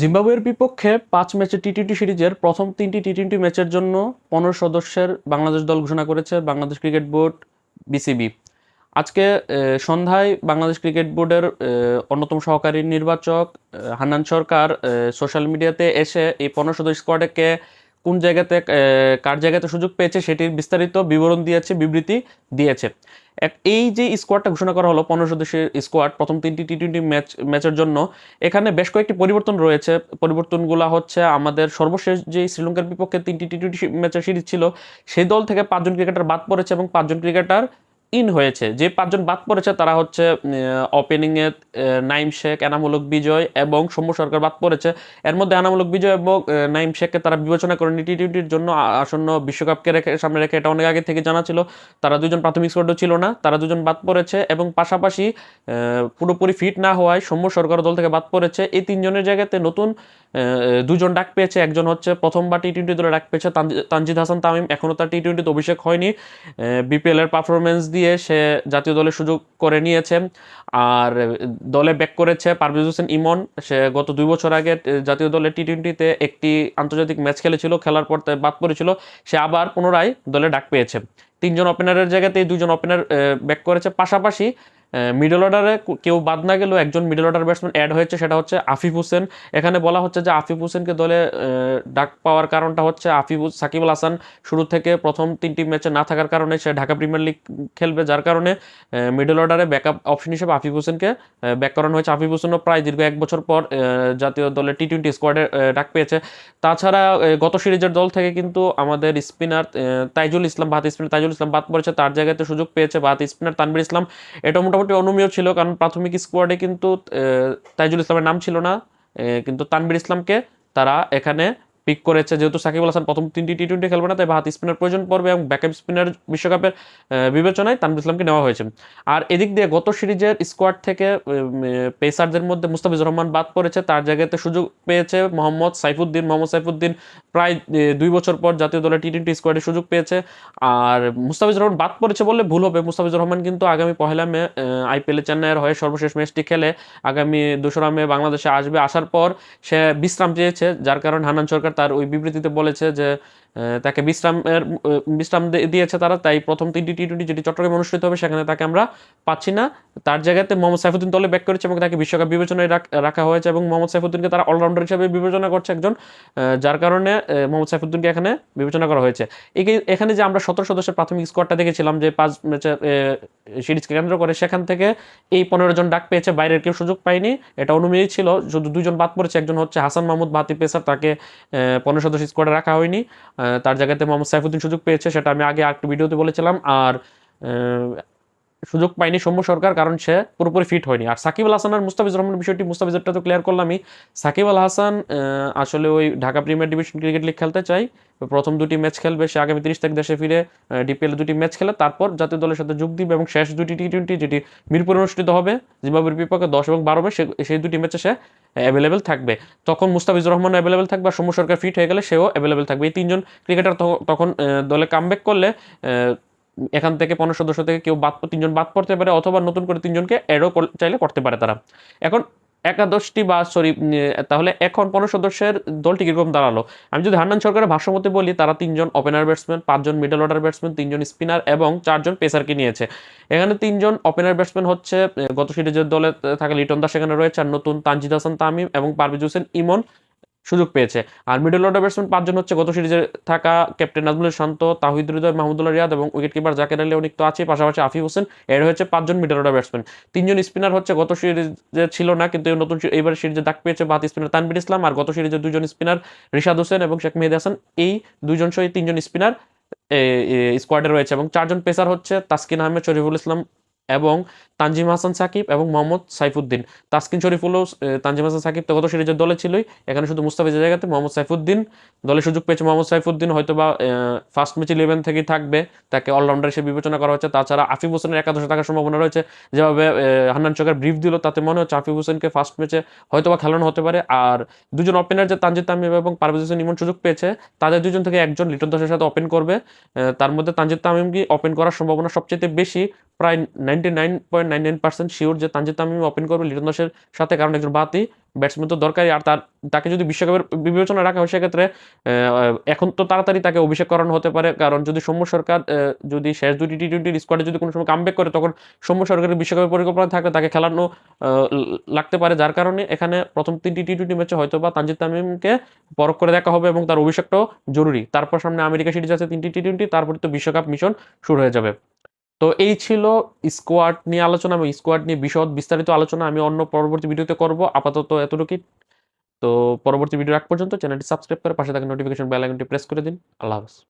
জিম্বাবুয়ের বিপক্ষে পাঁচ ম্যাচের টি টোয়েন্টি সিরিজের প্রথম তিনটি টি টোয়েন্টি ম্যাচের জন্য পনেরো সদস্যের বাংলাদেশ দল ঘোষণা করেছে বাংলাদেশ ক্রিকেট বোর্ড, বিসিবি। আজকে সন্ধ্যায় বাংলাদেশ ক্রিকেট বোর্ডের অন্যতম সহকারী নির্বাচক হান্নান সরকার সোশ্যাল মিডিয়াতে এসে এই পনেরো সদস্য স্কোয়াডকে কোন জায়গাতে কার জায়গাতে সুযোগ পেয়েছে সেটির বিস্তারিত বিবরণ দিয়েছে, বিবৃতি দিয়েছে। এই যে স্কোয়াডটা ঘোষণা করা হলো, পনেরো সদস্যের স্কোয়াড প্রথম তিনটি টি টোয়েন্টি ম্যাচ ম্যাচের জন্য, এখানে বেশ কয়েকটি পরিবর্তন রয়েছে। পরিবর্তনগুলো হচ্ছে আমাদের সর্বশেষ যে শ্রীলঙ্কার বিপক্ষে তিনটি টি টোয়েন্টি ম্যাচের সিরিজ ছিল, সেই দল থেকে পাঁচজন ক্রিকেটার বাদ পড়েছে এবং পাঁচজন ক্রিকেটার ইন হয়েছে। যে পাঁচজন বাদ পড়েছে তারা হচ্ছে ওপেনিংয়ে নাইম শেখ, এনামূলক বিজয় এবং সৌম্য সরকার বাদ পড়েছে। এর মধ্যে এনামূলক বিজয় এবং নাইম শেখকে তারা বিবেচনা করেনি টি টোয়েন্টির জন্য আসন্ন বিশ্বকাপকে রেখে, সামনে রেখে এটা অনেক আগে থেকে জানা ছিল। তারা দুজন প্রাথমিক স্কোয়াডও ছিল না, তারা দুজন বাদ পড়েছে এবং পাশাপাশি পুরোপুরি ফিট না হওয়ায় সৌম্য সরকার দল থেকে বাদ পড়েছে। এই তিনজনের জায়গাতে নতুন দুজন ডাক পেয়েছে। একজন হচ্ছে প্রথমবার টি টোয়েন্টি দলে ডাক পেয়েছে তানজি- তানজিদ হাসান তামিম। এখনও তার টি টোয়েন্টিতে অভিষেক হয়নি। বিপিএলের পারফরমেন্স দিয়ে সে জাতীয় দলে সুযোগ করে নিয়েছে। আর দলে ব্যাক করেছে পারভেজ হোসেন ইমন। সে গত দুই বছর আগে জাতীয় দলে টি টোয়েন্টিতে একটি আন্তর্জাতিক ম্যাচ খেলেছিল, খেলার পর বাদ পড়েছিল। সে আবার পুনরায় দলে ডাক পেয়েছে। তিনজন ওপেনারের জায়গাতেই দুজন ওপেনার ব্যাক করেছে। পাশাপাশি মিডল অর্ডারে কেউ বাদ না গেলেও একজন মিডল অর্ডার ব্যাটসম্যান অ্যাড হয়েছে, সেটা হচ্ছে আফিফ হোসেন। এখানে বলা হচ্ছে যে আফিফ হোসেনকে দলে ডাক পাওয়ার কারণটা হচ্ছে আফিফ সাকিব আল হাসান শুরু থেকে প্রথম তিনটি ম্যাচে না থাকার কারণে সে ঢাকা প্রিমিয়ার লিগ খেলবে, যার কারণে মিডল অর্ডারে ব্যাকআপ অপশন হিসেবে আফিফ হোসেনকে ব্যাক করানো হয়েছে। আফিফ হোসেনও প্রায় দীর্ঘ এক বছর পর জাতীয় দলের টি টোয়েন্টি স্কোয়াডে ডাক পেয়েছে। তাছাড়া গত সিরিজের দল থেকে কিন্তু আমাদের স্পিনার তাইজুল ইসলাম বাহাত স্পিনার তাইজুল ইসলাম বাদ পড়েছে। তার জায়গাতে সুযোগ পেয়েছে বাহাত স্পিনার তানবির ইসলাম। এটা মোটামুটি অনুমেয় ছিল, কারণ প্রাথমিক স্কোয়াডে কিন্তু তাইজুল ইসলামের নাম ছিল না। কিন্তু তানবির ইসলামকে তারা এখানে পিক করেছে। যেহেতু সাকিব আল হাসান প্রথম তিনটি টি টোয়েন্টি খেলবে না, তাই বাহাত স্পিনার প্রয়োজন পড়বে এবং ব্যাকআপ স্পিনার বিশ্বকাপের বিবেচনায় তানবির ইসলামকে নেওয়া হয়েছে। আর এদিক দিয়ে গত সিরিজের স্কোয়াড থেকে পেসারদের মধ্যে মুস্তাফিজুর রহমান বাদ পড়েছে। তার জায়গাতে সুযোগ পেয়েছে মোহাম্মদ সাইফুদ্দিন মোহাম্মদ সাইফুদ্দিন প্রায় দুই বছর পর জাতীয় দলের টি টোয়েন্টি স্কোয়াডে সুযোগ পেয়েছে। আর মুস্তাফিজুর রহমান বাদ পড়েছে বললে ভুল হবে। মুস্তাফিজুর রহমান কিন্তু আগামী পহেলা মে আইপিএলে চেন্নাইয়ের হয়ে সর্বশেষ ম্যাচটি খেলে আগামী দোসরা মে বাংলাদেশে আসবে। আসার পর সে বিশ্রাম চেয়েছে, যার কারণে হানান সরকার তার ওই বিবৃতিতে বলেছে যে তাকে বিশ্রামের বিশ্রাম দিয়েছে তারা, তাই প্রথম তিনটি টি টোয়েন্টি যেটি চট্টগ্রামে অনুষ্ঠিত হবে, সেখানে তাকে আমরা পাচ্ছি না। তার জায়গাতে মোহাম্মদ সাইফুদ্দিন দলে ব্যাক করেছে এবং তাকে বিশ্বকাপ বিবেচনায় রাখা হয়েছে এবং মোহাম্মদ সাইফুদ্দিনকে তারা অলরাউন্ডার হিসেবে বিবেচনা করছে একজন যার কারণে মোহাম্মদ সাইফুদ্দিনকে এখানে বিবেচনা করা হয়েছে। এখানে যে আমরা সতেরো সদস্যের প্রাথমিক স্কোয়াডটা দেখেছিলাম যে পাঁচ ম্যাচের সিরিজকে কেন্দ্র করে, সেখান থেকে এই পনেরো জন ডাক পেয়েছে, বাইরের কেউ সুযোগ পায়নি। এটা অনুমেয় ছিল, শুধু দুজন বাদ পড়েছে, একজন হচ্ছে হাসান মাহমুদ বাতি পেসার, তাকে পনেরো সদস্য স্কোয়াডে রাখা হয়নি। তার জায়গাতে মোহাম্মদ সাইফুদ্দিন সুযোগ পেয়েছে সেটা আমি আগে একটা ভিডিওতে বলেছিলাম। আর সুযোগ পায়নি সৌম্য সরকার, কারণ সে পুরোপুরি ফিট হয়নি। আর সাকিব আল হাসান আর মুস্তাফিজুর রহমানের বিষয়টি মুস্তাফিজুরটা তো ক্লিয়ার করলামই। সাকিব আল হাসান আসলে ওই Dhaka premier division cricket league খেলতে চাই। প্রথম দুটি ম্যাচ খেলবে, সে আগামী তিরিশ তারিখ দেশে ফিরে ডিপিএল দুটি ম্যাচ খেলে, তারপর জাতীয় দলের সাথে যোগ দিবে এবং শেষ দুটি টি টোয়েন্টি যেটি মিরপুরে অনুষ্ঠিত হবে, জিম্বাবুয়ের বিপক্ষে দশ এবং বারো সে- সেই দুটি ম্যাচে সে অ্যাভেলেবেল থাকবে। তখন মুস্তাফিজুর রহমান অ্যাভেলেবেল থাকবে সৌম্য সরকার ফিট হয়ে গেলে সেও অ্যাভেলেবেল থাকবে। এই তিনজন ক্রিকেটার তখন দলে কামব্যাক করলে এখান থেকে পনেরো সদস্য থেকে কেউ বাদ তিনজন বাদ পড়তে পারে অথবা নতুন করে তিনজনকে অ্যাডও চাইলে করতে পারে তারা। এখন একাদশটি বা সরি তাহলে এখন পনেরো সদস্যের দলটি কীরকম দাঁড়াল? আমি যদি হান্নান সরকারের ভাষ্যমতে বলি, তারা তিনজন ওপেনার ব্যাটসম্যান পাঁচজন মিডল অর্ডার ব্যাটসম্যান তিনজন স্পিনার এবং চারজন পেসারকে নিয়েছে। এখানে তিনজন ওপেনার ব্যাটসম্যান হচ্ছে গত সিরিজের দলে থাকা লিটন দাস সেখানে রয়েছে, আর নতুন তানজিদ হাসান তামিম এবং পারভেজ হোসেন ইমন। সুযোগ পেয়েছে। আর মিডল অর্ডার ব্যাটসম্যান পাঁচজন হচ্ছে গত সিরিজে থাকা ক্যাপ্টেন নাজমুল শান্ত, তাহিদ হৃদয়, মাহমুদুল্লাহ রিয়াদ এবং উইকেট কিপার জাকের আলী অনেক তো আছে পাশাপাশি আফিফ হোসেন। এর হচ্ছে পাঁচজন মিডল অর্ডার ব্যাটসম্যান তিনজন স্পিনার হচ্ছে গত সিরিজে ছিল না, কিন্তু নতুন এইবার সিরিজে ডাক পেয়েছে বাত স্পিনার তানবির ইসলাম আর গত সিরিজে দুজন স্পিনার রিশাদ হোসেন এবং শেখ মেহেদি হাসান। এই দুজন সহ তিনজন স্পিনার স্কোয়াডে রয়েছে এবং চারজন পেসার হচ্ছে তাসকিন আহমেদ, শরীফুল ইসলাম এবং তানজিম হাসান সাকিব এবং মোহাম্মদ সাইফুদ্দিন। তাসকিন শরীফুলও তানজিম হাসান সাকিব তো গত সিরিজের দলে ছিলই। এখানে শুধু মুস্তাফিজের জায়গাতে মোহাম্মদ সাইফুদ্দিন। দলে সুযোগ পেয়েছে মোহাম্মদ সাইফুদ্দিন হয়তো বা ফার্স্ট ম্যাচ ইলেভেন থেকেই থাকবে। তাকে অলরাউন্ডার হিসেবে বিবেচনা করা হচ্ছে। তাছাড়া আফিফ হোসেনের একাদশে থাকার সম্ভাবনা রয়েছে। যেভাবে হান্নান চোখের ব্রিফ দিল, তাতে মনে হচ্ছে আফিফ হোসেনকে ফার্স্ট ম্যাচে হয়তো বা খেলানো হতে পারে। আর দুজন ওপেনার যে তানজিদ তামিম এবং পারভেজ হোসেন ইমন সুযোগ পেয়েছে, তাদের দুজন থেকে একজন লিটন দাসের সাথে ওপেন করবে। তার মধ্যে তানজিদ তামিমকে ওপেন করার সম্ভাবনা সবচেয়ে বেশি। প্রায় ninety nine point nine nine percent sure যে তানজিদ তামিম ওপেন করবে লিটন দাসের সাথে, কারণ একজন বাতি ব্যাটসম্যান তো দরকারই। আর তার, তাকে যদি বিশ্বকাপের বিবেচনা রাখা হয়, সেক্ষেত্রে এখন তো তাড়াতাড়ি তাকে অভিষেক করানো হতে পারে। কারণ যদি সৌম্য সরকার যদি শেষ দুটি টি টোয়েন্টির স্কোয়াডে যদি কোনো সময় কামব্যাক করে, তখন সৌম্য সরকারের বিশ্বকাপের পরিকল্পনা থাকলে তাকে খেলানো লাগতে পারে। যার কারণে এখানে প্রথম তিনটি টি টোয়েন্টি ম্যাচে হয়তো বা তানজিদ তামিমকে পরখ করে দেখা হবে এবং তার অভিষেকটাও জরুরি। তারপর সামনে আমেরিকা সিরিজ আছে তিনটি টি টোয়েন্টি তারপরে তো বিশ্বকাপ মিশন শুরু হয়ে যাবে। তো এই ছিল স্কোয়াড নিয়ে আলোচনা এবং স্কোয়াড নিয়ে বিশদ বিস্তারিত আলোচনা। আমি অন্য পরবর্তী ভিডিওতে করব। আপাতত এতটুকুই। তো পরবর্তী ভিডিও রাখ পর্যন্ত চ্যানেলটি সাবস্ক্রাইব করে পাশে থাকা নোটিফিকেশন বেল আইকনটি প্রেস করে দিন। আল্লাহ হাফেজ।